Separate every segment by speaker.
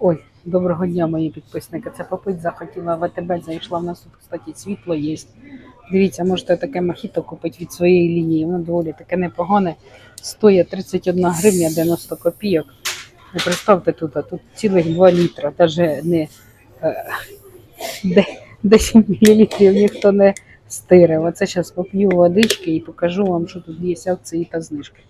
Speaker 1: Ой, доброго дня, мої підписники. Це попить захотіла в АТБ, зайшла. В нас тут, кстати, світло є. Дивіться, можете таке мохіто купити від своєї лінії. Воно доволі таке непогане. Стоїть 31 гривня 90 копійок. Ви представте тут, а тут цілих 2 літра. Навіть не е, 10 мл ніхто не стирив. Оце зараз поп'ю водички і покажу вам, що тут є акції та знижки.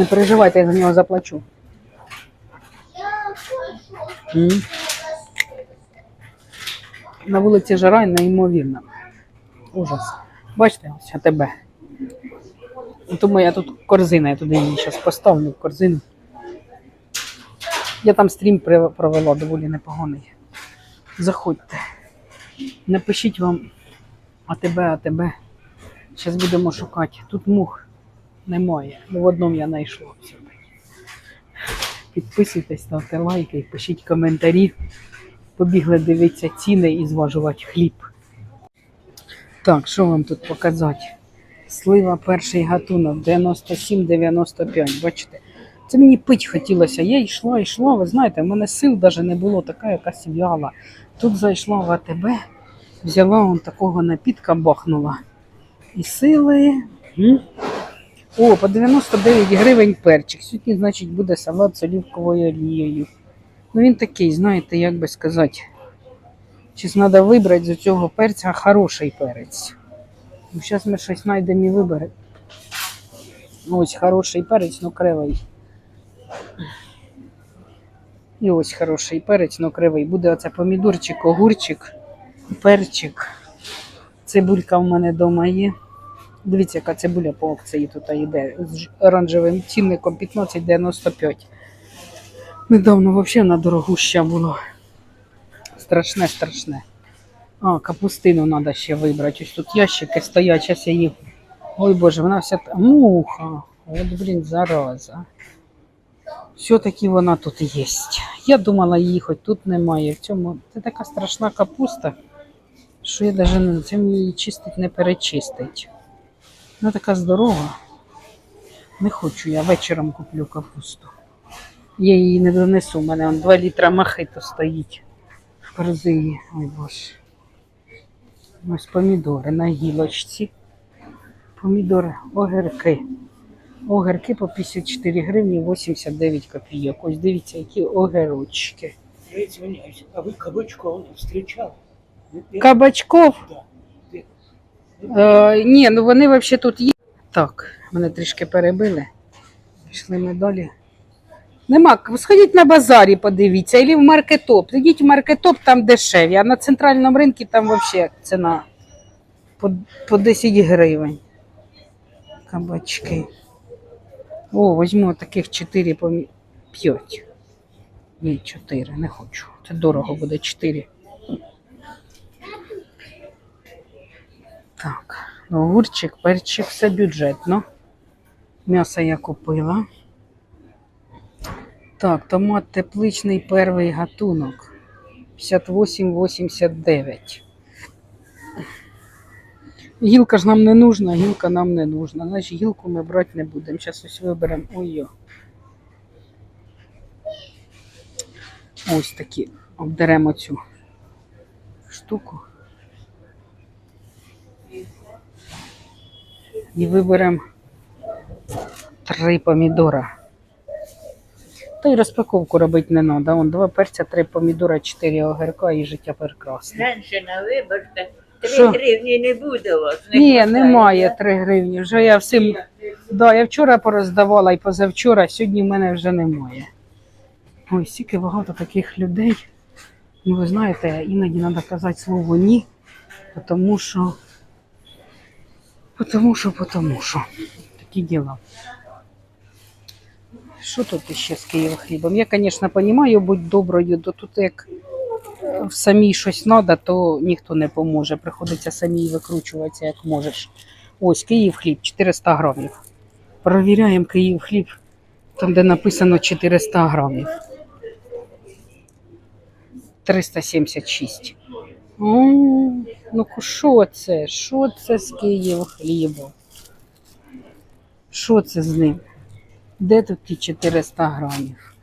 Speaker 1: Не переживайте, я за нього заплачу. М. На вулиці жара неймовірна. Ужас. Бачите, ось АТБ. Тому я тут корзина, я туди її зараз поставлю в корзину. Я там стрім провела доволі непоганий. Заходьте. Напишіть вам АТБ, АТБ. Зараз будемо шукати. Тут мух немає. Ну, в одному я знайшла. Підписуйтесь, ставте лайки, пишіть коментарі. Побігли дивитися ціни і зважувати хліб. Так, що вам тут показати? Слива перший гатунок 97,95. Бачите? Це мені пить хотілося. Я йшла, йшла. Ви знаєте, в мене сил навіть не було, така якась в'яла. Тут зайшла в АТБ, взяла он такого напітка, бахнула. І сили. О, по 99 гривень перчик. Сьогодні, значить, буде салат з олівковою олією. Ну він такий, знаєте, як би сказати. Чи треба вибрати з цього перця хороший перець. Ну, зараз ми щось знайдемо і виберемо. Ось хороший перець, ну кривий. І ось хороший перець, ну кривий. Буде оце помідорчик, огурчик, перчик. Цибулька в мене вдома є. Дивіться, яка цибуля по акції тут йде з оранжевим цінником 15,95. Недавно взагалі на дорогуща було. Страшне, страшне. А, капустину треба ще вибрати. Ось тут ящики стоять, зараз я їх. Ой Боже, вона вся та- муха. От, блін, зараза. Все-таки вона тут є. Я думала, її хоч тут немає. В цьому це така страшна капуста, що я навіть мені її чистить, не перечистить. Вона така здорова. Не хочу, я вечором куплю капусту. Я її не донесу, у мене он 2 літра махито стоїть в корзині. Ой боже. Ось помідори на гілочці. Помідори, огірки. Огірки по 54 гривні 89 копійок. Ось дивіться, які огірочки.
Speaker 2: Я извиняюсь, а вы Кабачкова не встречал?
Speaker 1: Кабачков.
Speaker 2: Да.
Speaker 1: Е, ні, ну вони взагалі тут є. Так, мене трішки перебили. Пішли ми далі. Нема, сходіть на базарі, подивіться, або в маркетоп. Йдіть в маркетоп, там дешеві, а на центральному ринку там взагалі ціна по, по 10 гривень. Кабачки. О, візьму таких 4 по 5. Ні, 4, не хочу. Це дорого буде 4. Так, ну, огурчик, перчик, все бюджетно. М'ясо я купила. Так, томат тепличний перший гатунок. 58,89. Гілка ж нам не нужна, гілка нам не нужна. Значить, гілку ми брати не будемо. Зараз ось виберемо. Ой. Ось такі. Обдеремо цю штуку. І виберемо три помідора. Та й розпаковку робити не треба. Вон два перця, три помідора, чотири огірка і життя прекрасне.
Speaker 3: Женщина, вибачте, три
Speaker 1: Що?
Speaker 3: гривні не буде у вас. Не
Speaker 1: Ні,
Speaker 3: хватає,
Speaker 1: немає
Speaker 3: да?
Speaker 1: 3 гривні. Вже я всім. Да, я вчора пороздавала і позавчора, сьогодні в мене вже немає. Ой, стільки багато таких людей. Ну, ви знаєте, іноді треба казати слово ні, тому що. Потому що, потому що. Такі діла. Що тут ще з Києва хлібом? Я, звісно, розумію, будь доброю, то тут як е, в самій щось треба, то ніхто не поможе. Приходиться самій викручуватися, як можеш. Ось Київ хліб 400 грамів. Провіряємо Київ хліб, там, де написано 400 грамів. 376. О, ну що це? Що це з Київ хлібом? Що це з ним? Де тут ті 400 грамів?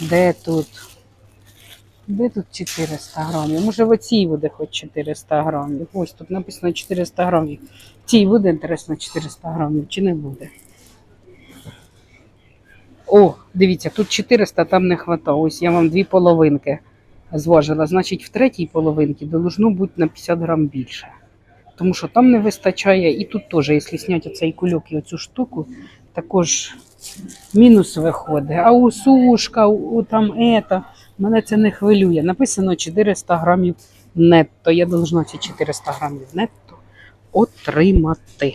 Speaker 1: Де тут? Де тут 400 грамів? Може в оцій буде хоч 400 грамів. Ось тут написано 400 грамів. Цій буде інтересно 400 грамів чи не буде? О, дивіться, тут 400, там не хватає. Ось я вам дві половинки зважила. Значить, в третій половинці должно бути на 50 грам більше. Тому що там не вистачає, і тут теж, якщо зняти оцей кульок і оцю штуку, також мінус виходить. А у сушка, у, у там ета, мене це не хвилює. Написано 400 грамів нетто. Я должна ці 400 грамів нетто отримати.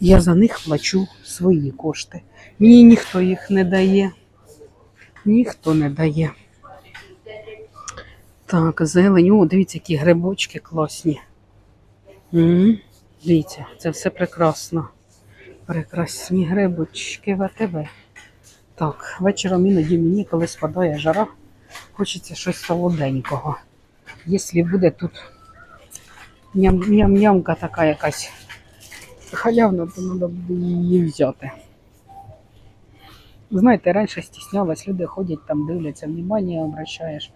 Speaker 1: Я за них плачу свої кошти. Мені ніхто їх не дає. Ніхто не дає. Так, зелень. О, дивіться, які грибочки класні. м Дивіться, це все прекрасно. Прекрасні грибочки в АТБ. Так, вечором іноді мені, коли спадає жара, хочеться щось солоденького. Якщо буде тут ням- ням-нямка така якась халявна, то треба буде її взяти. Знаєте, раніше стіснялась, люди ходять там, дивляться, внимание обращаєш.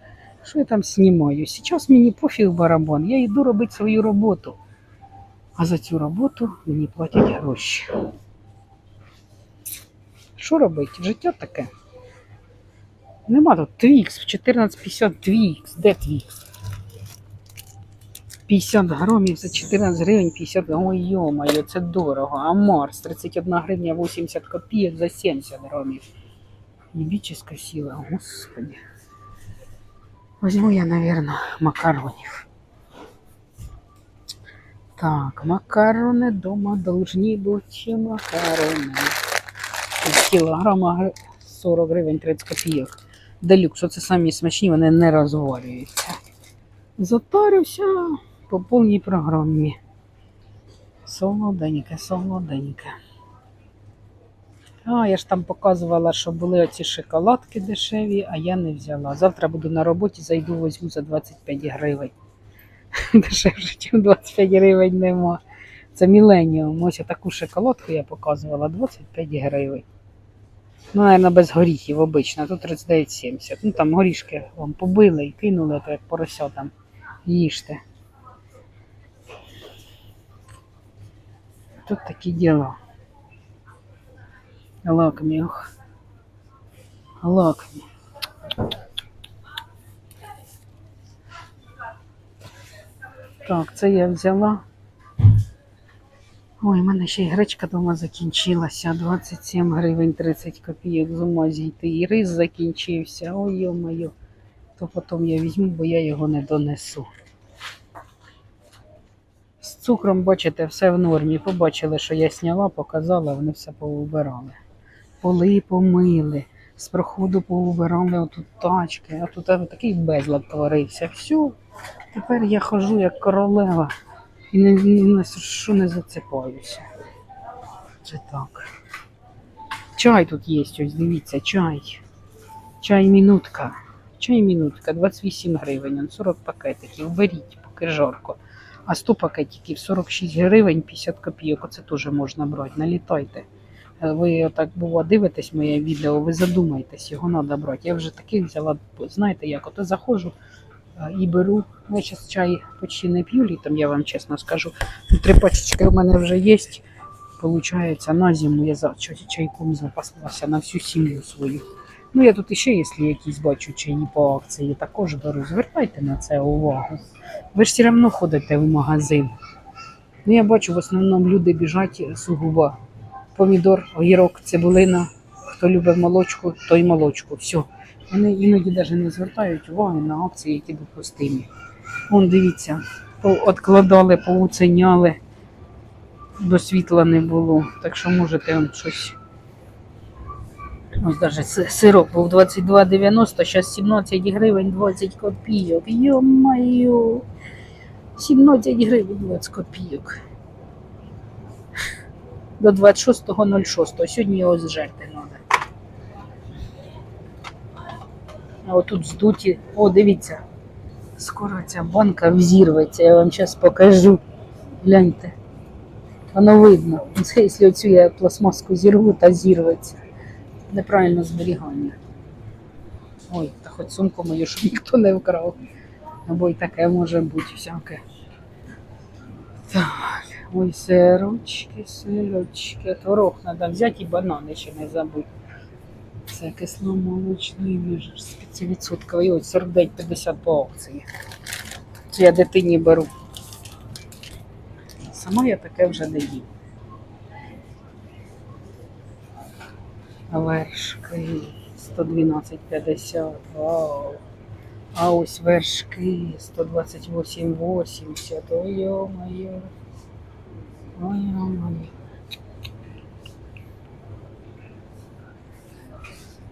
Speaker 1: Що я там знімаю? Зараз мені пофіг барабан, я йду робити свою роботу. А за цю роботу мені платять гроші. Що робити? Життя таке. Нема тут Твікс в 14,50 Твікс. Де Твікс? 50 грамів за 14 гривень 50 Ой, йо-моє, це дорого. А Марс 31 гривня 80 копійок за 70 грамів. Ебическая сила, господи. Возьму я, наверное, макаронів. Так, макарони дома должны бути макарони. Кілограма 40 гривень 30 копійок. Делюкс, оце самі смачні, вони не розварюються. Затарився по повній програмі. Солоденьке, солоденьке. А, я ж там показувала, що були оці шоколадки дешеві, а я не взяла. Завтра буду на роботі, зайду возьму за 25 гривень. Дешевше, ніж 25 гривень нема. Це Міленіум. Ось таку шоколадку я показувала 25 гривень. Ну, наверное, без горіхів обично, тут 39,70. Ну там горішки вам побили і кинули, то як порося там їжте. Тут такі діла. Лакмі, ох. Лакмі. Так, це я взяла. Ой, в мене ще й гречка дома закінчилася. 27 гривень 30 копійок з ума зійти. І рис закінчився. Ой, йо-моє. То потім я візьму, бо я його не донесу. З цукром, бачите, все в нормі. Побачили, що я сняла, показала, вони все поубирали. Поли помили, з проходу поубирали отут тачки, а тут такий безлад творився. Все, тепер я хожу як королева і ні на що не зацепаюся. Це так. Чай тут є, ось дивіться, чай. Чай мінутка. Чай мінутка, 28 гривень, 40 пакетиків. Беріть, поки жарко. А 100 пакетиків 46 гривень 50 копійок. Оце теж можна брати. Налітайте. Е, Ви отак бува дивитесь моє відео, ви задумайтесь, його треба брати. Я вже таких взяла, знаєте як, ото заходжу е, і беру. Я зараз чай почти не п'ю літом, я вам чесно скажу. Три пачечки у мене вже є. Получається, на зиму я чайком запаслася на всю сім'ю свою. Ну, я тут іще, якщо якісь бачу чаї по акції, також беру. Звертайте на це увагу. Ви ж все одно ходите в магазин. Ну, я бачу, в основному люди біжать сугубо. Помідор, огірок, цибулина. Хто любить молочку, той молочку. Все. Вони іноді навіть не звертають уваги на акції, які допустимі. Вон, дивіться, откладали, поуценяли, до світла не було. Так що можете вам щось. Ось навіть сироп був 22,90, зараз 17 гривень 20 копійок. Йо-моє! 17 гривень 20 копійок. До 26.06. Сьогодні його зжерти треба. А отут здуті. О, дивіться. Скоро ця банка взірветься, я вам зараз покажу. Гляньте. Воно видно. Це якщо оцю я пластмаску зірву, та зірветься. Неправильно зберігання. Ой, та хоч сумку мою, щоб ніхто не вкрав. Або й таке може бути всяке. Так, ой, сирочки, сирочки. Творог треба взяти і банани ще не забудь. Це кисломолочний між 5%. Ось 49,50 по акції. Це я дитині беру. Сама я таке вже не їм. Вершки 112,50. Вау. А ось вершки 128,80. Ой-ё-моё. Ой-ё-моё.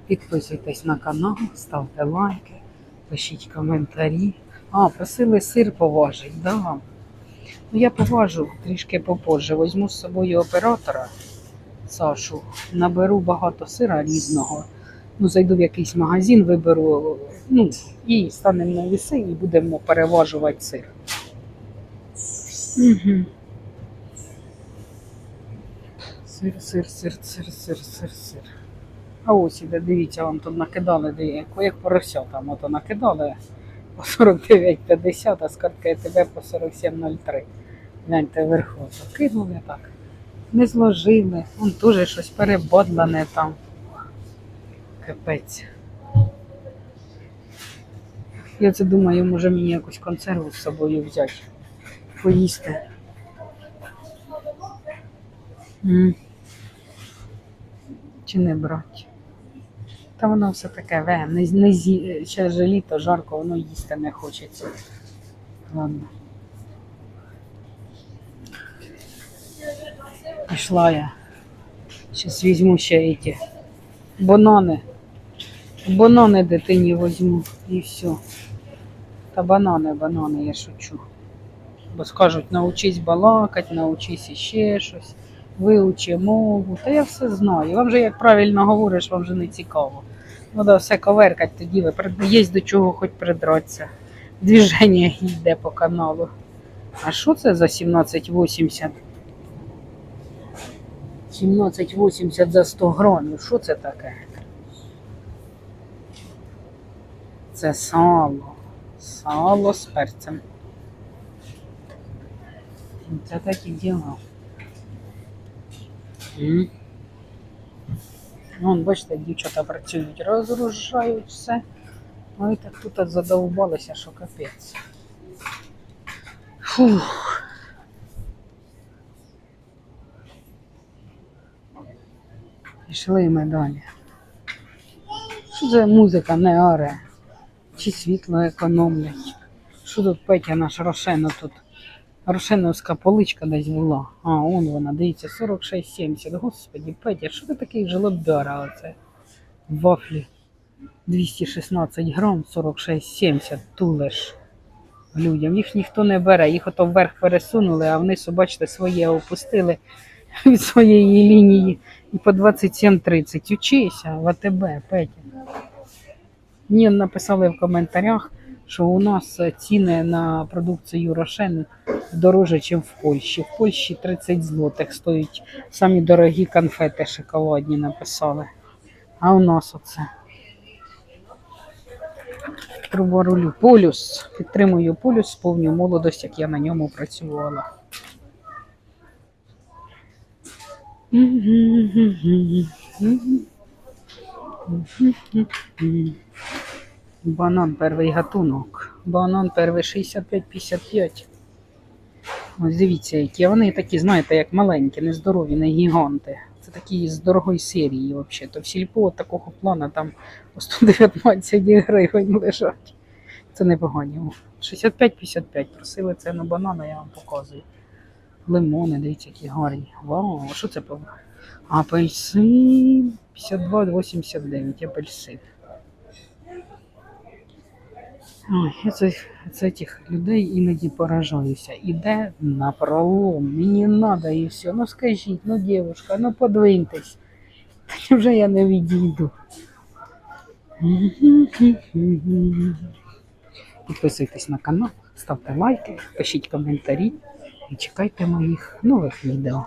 Speaker 1: Підписуйтесь на канал, ставте лайки, пишіть коментарі. А, просили сир поважити, да. Ну я поважу трішки попозже. Візьму з собою оператора Сашу, наберу багато сира різного. Ну, зайду в якийсь магазин, виберу, ну, і станемо на віси і будемо переважувати сир. Угу. Сир, сир, сир, сир, сир, сир, сир. А ось іде, дивіться, вам тут накидали, дивіться, як порося там ото накидали по 49,50, а з картки тебе по 47,03. Гляньте вверху, то кинули так. Не зложили. Вон теж щось перебодлене там. Капець. Я це думаю, може мені якусь консерву з собою взяти. Поїсти. М. Чи не брати? Та воно все таке ве, не, не зі... ще ж літо жарко, воно їсти не хочеться. Ладно. Пішла я. Зараз візьму ще ці банани. Банани дитині візьму і все. Та банани, банани, я шучу. Бо скажуть, научись балакати, научись іще щось, виучи мову. Та я все знаю. Вам же як правильно говориш, вам же не цікаво. Треба все коверкати, тоді ви є до чого хоч придратися. Двіження йде по каналу. А що це за 1780? 1780 за 100 грамів. Що це таке? Це сало. Сало з перцем. Це такі діла. Вон, бачите, дівчата працюють, розгружають все. Ой, так тут задовбалися, що капець. Фух. Пішли ми далі. Що це музика не оре? Чи світло економлять? Що тут Петя наш Рошено тут? Рошеновська поличка десь була. А, он вона, дивіться, 46,70. Господі, Петя, що ти такий жлобяра оце? Вафлі 216 грам, 46,70 тулеш людям. Їх ніхто не бере, їх ото вверх пересунули, а вниз, бачите, своє опустили від своєї лінії і по 27,30. Учися в АТБ, Петя. Мені написали в коментарях, що у нас ціни на продукцію Рошен дороже, ніж в Польщі. В Польщі 30 злотих стоять самі дорогі конфети шоколадні написали. А у нас оце. Труборулю. Полюс. Підтримую полюс, сповню молодость, як я на ньому працювала. Банан перший гатунок. Банан перший 65-55. Ось дивіться, які вони такі, знаєте, як маленькі, нездорові, не гіганти. Це такі з дорогої серії взагалі. То в сільпо такого плану там по 119 гривень лежать. Це непогані. 65-55. Просили це на банани, я вам показую. Лимони, дивіться, які гарні. Вау, що це по Апельсин 52,89 апельсин. Ой, я це цих людей іноді поражаюся. Іде на пролом, мені треба і все. Ну скажіть, ну дівчинка, ну подвиньтесь. Вже я не відійду. Підписуйтесь на канал, ставте лайки, пишіть коментарі і чекайте моїх нових відео.